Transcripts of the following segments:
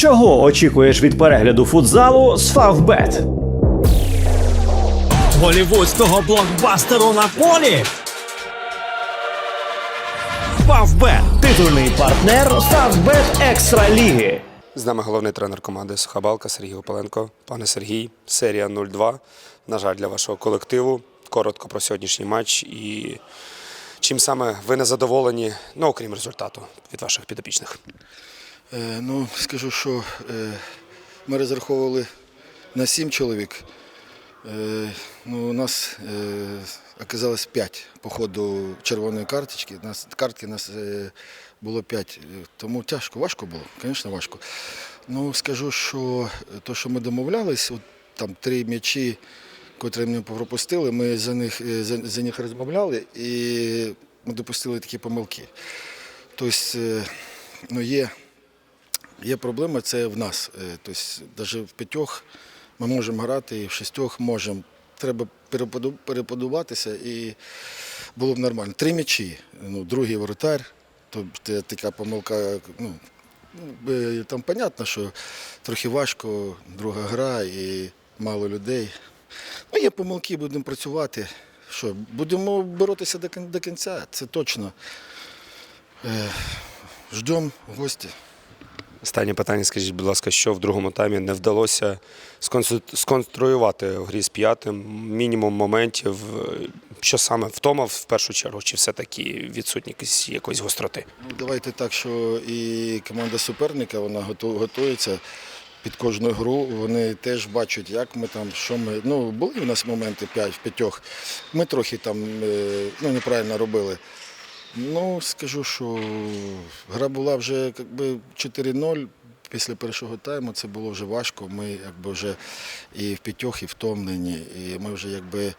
Чого очікуєш від перегляду футзалу з Фавбет? голівудського блокбастеру на полі. Фавбет Титульний партнер Фавбет Екстра Ліги. З нами головний тренер команди Сухабалка Сергій Опаленко. Пане Сергій, серія 0-2. На жаль, для вашого колективу. Коротко про сьогоднішній матч і чим саме ви не задоволені, ну окрім результату від ваших підопічних. Е, Ну, скажу, що е, ми розраховували на сім чоловік. Е, Ну, у нас оказалось п'ять по ходу червоної карточки. Нас, картки нас було п'ять. Е, Тому тяжко, важко було, звісно, важко. Ну, скажу, що те, що ми домовлялись, от там три м'ячі, котрі ми пропустили, ми за них, за, за них розмовляли і ми допустили такі помилки. Тобто, ну, є Є проблема, це в нас. Е, Тобто, навіть в п'ятьох ми можемо грати, і в шістьох можемо. Треба переподуватися і було б нормально. Три м'ячі, ну, другий воротар, тобто така помилка. Ну, е, там понятно, що трохи важко, друга гра і мало людей. Ну, є помилки, будемо працювати. Що, будемо боротися до кінця, це точно. Е, Ждемо гості. Останнє питання, скажіть, будь ласка, що в другому таймі не вдалося сконструювати в грі з п'ятим, мінімум моментів, е, що саме втома в першу чергу, чи все-таки відсутність якоїсь гостроти? Ну, давайте так, що і команда суперника вона готу- готується під кожну гру. Вони теж бачать, як ми там, що ми. Ну, були у нас моменти 5 в п'ятьох. Ми трохи там е, ну, неправильно робили. Ну, скажу, що гра була вже якби 4-0. Після першого тайму це було вже важко. Ми якби вже і в п'ятьох, і втомлені. І ми вже якби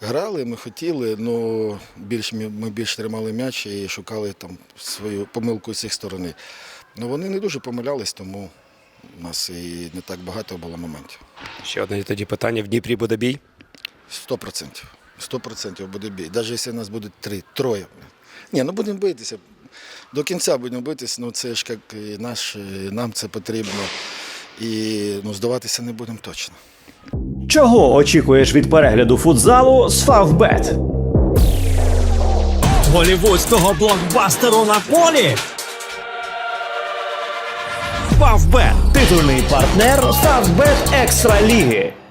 грали, ми хотіли, але більш, ми більш тримали м'яч і шукали там свою помилку з їх сторони. Ну вони не дуже помилялись, тому у нас і не так багато було моментів. Ще одне тоді питання: в Дніпрі буде бій? Сто процентів. Сто процентів буде бій. Навіть якщо нас буде три, троє. Ні, ну будемо битися. До кінця будемо битися, ну це ж як і наш, і нам це потрібно. І ну, здаватися не будемо точно. Чого очікуєш від перегляду футзалу з Фавбет? голівудського блокбастеру на полі. Фавбет Титульний партнер Фавбет Екстра Ліги.